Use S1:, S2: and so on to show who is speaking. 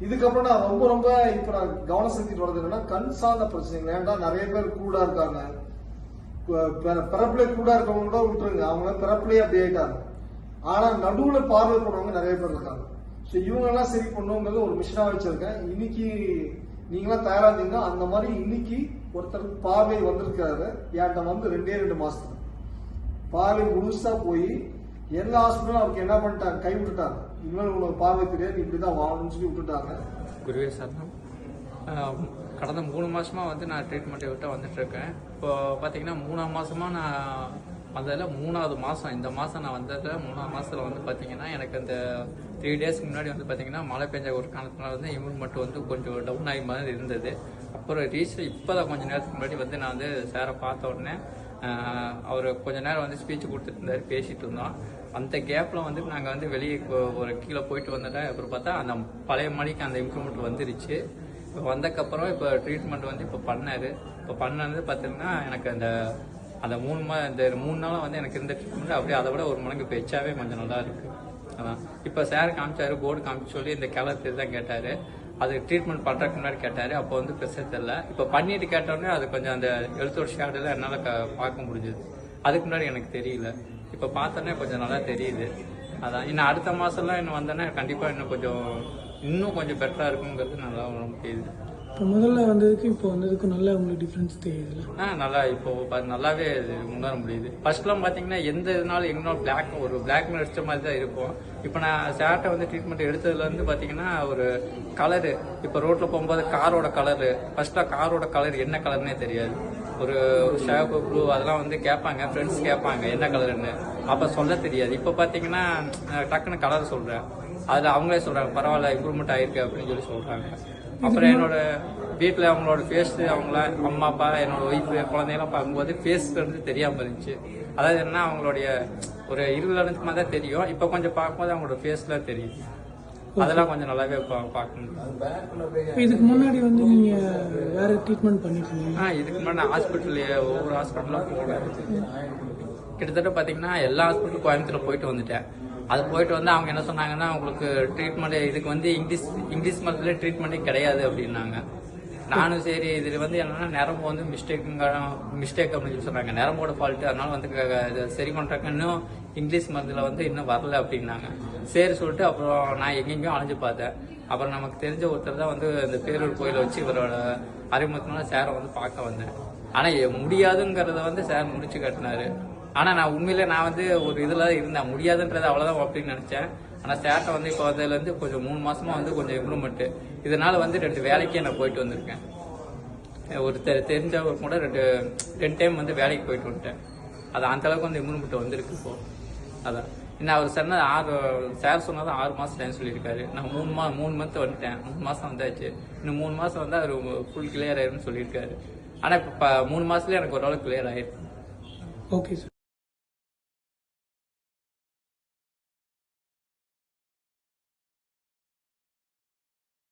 S1: இதுக்கப்புறம் நான் ரொம்ப ரொம்ப இப்ப நான் கவனம் செலுத்திட்டு வரது என்னன்னா கண் சார்ந்த பிரச்சனைகள். ஏன்டா நிறைய பேர் கூட இருக்காங்க. ப- ப- பிறப்புல கூட இருக்கவங்க கூட விட்டுருங்க. அவங்க பிறப்புலயே அப்படி ஆயிட்டாங்க. ஆனா நடுவுல பார்வை போடுறவங்க நிறைய பேர் இருக்காங்க. ஸோ இவங்கெல்லாம் சரி பண்ணுங்கிறது ஒரு மிஷனா வச்சிருக்கேன். இன்னைக்கு நீங்களாம் தயாரா இருந்தீங்கன்னா அந்த மாதிரி இன்னைக்கு ஒருத்தருக்கு பார்வை வந்திருக்காரு. என்கிட்ட வந்து ரெண்டே ரெண்டு மாசத்துக்கு பார்வை முழுசா போய் எல்லா ஹாஸ்பிட்டலும் அவருக்கு என்ன பண்ணிட்டாங்க? கை விட்டுட்டாங்க. இனிமேல் உங்களுக்கு பார்வை தெரியாது இப்படிதான் வாங்கணும்னு சொல்லி விட்டுட்டாங்க.
S2: குருவே சரணம். கடந்த மூணு மாசமா வந்து நான் ட்ரீட்மெண்ட்டை விட்டு வந்துட்டு இருக்கேன். இப்போ பார்த்தீங்கன்னா மூணாம் மாசமா நான் வந்ததில் மூணாவது மாதம் இந்த மாதம் நான் வந்ததில் மூணாவது மாதத்தில் வந்து பார்த்தீங்கன்னா எனக்கு அந்த த்ரீ டேஸ்க்கு முன்னாடி வந்து பார்த்தீங்கன்னா மழை பெஞ்ச ஒரு காரணத்தினால வந்து இம்யூன்மெண்ட் வந்து கொஞ்சம் டவுன் ஆகி மாதிரி இருந்தது. அப்புறம் ரீசன் இப்போ தான் கொஞ்சம் நேரத்துக்கு முன்னாடி வந்து நான் வந்து சாரை பார்த்த உடனே அவர் கொஞ்ச நேரம் வந்து ஸ்பீச் கொடுத்துட்டு இருந்தாரு பேசிட்டு இருந்தோம். அந்த கேப்பில் வந்து நாங்கள் வந்து வெளியே ஒரு கீழே போயிட்டு வந்துட்டேன் அப்புறம் பார்த்தா அந்த பழைய மணிக்கு அந்த இம்ப்ரூவ்மெண்ட் வந்துருச்சு. இப்போ வந்தக்கப்புறம் இப்போ ட்ரீட்மெண்ட் வந்து இப்போ பண்ணார். இப்போ பண்ணது பார்த்தீங்கன்னா எனக்கு அந்த அந்த மூணு மா இந்த மூணு நாளும் வந்து எனக்கு இருந்த ட்ரீட்மெண்ட் அப்படியே அதை விட ஒரு மடங்கு இப்போ எச்சாவே கொஞ்சம் நல்லா இருக்குது அதான். இப்போ சார் காமிச்சாரு போர்டு காமிச்சு சொல்லி இந்த கிளத்து தான் கேட்டார். அது ட்ரீட்மெண்ட் பண்ணுறதுக்கு முன்னாடி கேட்டார். அப்போ வந்து பெருசாக தெரில இப்போ பண்ணிட்டு கேட்டோடனே அது கொஞ்சம் அந்த எழுத்தோட ஷேடெல்லாம் என்னால் க- பார்க்க முடிஞ்சுது. அதுக்கு முன்னாடி எனக்கு தெரியல. இப்போ பார்த்தோன்னே கொஞ்சம் நல்லா தெரியுது. அதான். இன்னும் அடுத்த மாசம்லாம் இன்னும் வந்தோன்னே கண்டிப்பா இன்னும் கொஞ்சம் இன்னும் கொஞ்சம் பெட்டரா இருக்குங்கிறது நல்லா உணர தெரியுது.
S3: இப்போ முதல்ல வந்ததுக்கு இப்போ வந்ததுக்கும் நல்ல உங்களுக்கு டிஃப்ரென்ஸ் தெரியுதுல்ல?
S2: ஆ நல்லா இப்போ நல்லாவே உணர முடியுது. ஃபர்ஸ்ட்லாம் பார்த்தீங்கன்னா எந்த இதனாலும் எங்கனாலும் பிளாக் ஒரு பிளாக் அடிச்ச மாதிரி தான் இருக்கும். இப்போ நான் சேட்டை வந்து ட்ரீட்மெண்ட் எடுத்ததுல இருந்து பார்த்தீங்கன்னா ஒரு கலரு இப்போ ரோட்ல போகும்போது காரோட கலரு ஃபர்ஸ்ட்லாம் காரோட கலர் என்ன கலர்னே தெரியாது. ஒரு ஷேப்பு ப்ளூ அதெல்லாம் வந்து கேட்பாங்க ஃப்ரெண்ட்ஸ் கேட்பாங்க என்ன கலர்னு அப்போ சொல்ல தெரியாது. இப்போ பார்த்தீங்கன்னா டக்குன்னு கலர் சொல்கிறேன் அதில் அவங்களே சொல்கிறாங்க பரவாயில்ல இம்ப்ரூவ்மெண்ட் ஆயிருக்கு அப்படின்னு சொல்லி சொல்கிறாங்க அப்புறம் என்னோட வீட்டில் அவங்களோட ஃபேஸ் அவங்கள அம்மா அப்பா என்னோட ஒய்ஃப் குழந்தையெல்லாம் பார்க்கும்போது ஃபேஸ் வந்து தெரியாமல் இருந்துச்சு. அதாவது என்ன அவங்களுடைய ஒரு இருபது நிமிஷமா தான் தெரியும். இப்போ கொஞ்சம் பார்க்கும்போது அவங்களோட ஃபேஸ்லாம் தெரியும் அதெல்லாம் கொஞ்சம் நல்லாவே பார்க்க முடியும்
S3: இதுக்கு முன்னாடி வந்து நீங்கள் வேற ட்ரீட்மெண்ட் பண்ணிருக்கீங்க
S2: ஆ இதுக்கு முன்னாடி நான் ஹாஸ்பிட்டல் ஒவ்வொரு ஹாஸ்பிட்டலும் போனேன். கிட்டத்தட்ட பார்த்தீங்கன்னா எல்லா ஹாஸ்பிட்டலும் கோயம்புத்தூர் போயிட்டு வந்துட்டேன். அது போயிட்டு வந்து அவங்க என்ன சொன்னாங்கன்னா உங்களுக்கு ட்ரீட்மெண்ட் இதுக்கு வந்து இங்கிலீஷ் இங்கிலீஷ் மருந்துல ட்ரீட்மெண்ட்டே கிடையாது அப்படின்னாங்க. நானும் சரி இது வந்து என்னன்னா நரம்பு வந்து மிஸ்டேக்குங்க மிஸ்டேக் அப்படின்னு சொல்லி சொன்னாங்க நரம்போட ஃபால்ட்டு அதனால வந்து சரி பண்றாங்க இன்னும் இங்கிலீஷ் மருந்துல வந்து இன்னும் வரல அப்படின்னாங்க. சரி சொல்லிட்டு அப்புறம் நான் எங்கெங்கேயும் அலைஞ்சு பார்த்தேன். அப்புறம் நமக்கு தெரிஞ்ச ஒருத்தர் தான் வந்து இந்த பேரூர் கோயிலை வச்சு இவரோட அறிமுகத்தினால சேரை வந்து பார்க்க வந்தேன். ஆனா முடியாதுங்கிறத வந்து சார் முடிச்சு கட்டினாரு. ஆனா நான் உண்மையிலே நான் வந்து ஒரு இதுல இருந்தேன். முடியாதுன்றது அவ்வளவுதான் அப்படின்னு நினைச்சேன். ஆனால் சேட்டை வந்து இப்போ வந்ததுலேருந்து இருந்து கொஞ்சம் மூணு மாசமா வந்து கொஞ்சம் இம்ப்ரூவ்மெண்ட்டு இதனால் வந்து ரெண்டு வேலைக்கே நான் போயிட்டு வந்திருக்கேன். ஒரு தெ- தெரிஞ்சவர் கூட ரெண்டு ரெண்டு டைம் வந்து வேலைக்கு போயிட்டு வந்துட்டேன். அது அந்தளவுக்கு வந்து இம்ப்ரூவ்மெண்ட் வந்திருக்கு இப்போ. அதான். இன்னும் அவர் சொன்னது ஆறு சார் சொன்னது ஆறு மாதம் டைம் சொல்லியிருக்காரு. நான் மூணு மா மூணு மந்த் வந்துட்டேன். மூணு மாதம் வந்தாச்சு. இன்னும் மூணு மாதம் வந்து அவர் ஃபுல் கிளியர் ஆயிரும்னு சொல்லியிருக்காரு. ஆனால் இப்போ மூணு மாசத்துல எனக்கு ஓரளவுக்கு கிளியர் ஆயிருக்கு.
S3: Okay sir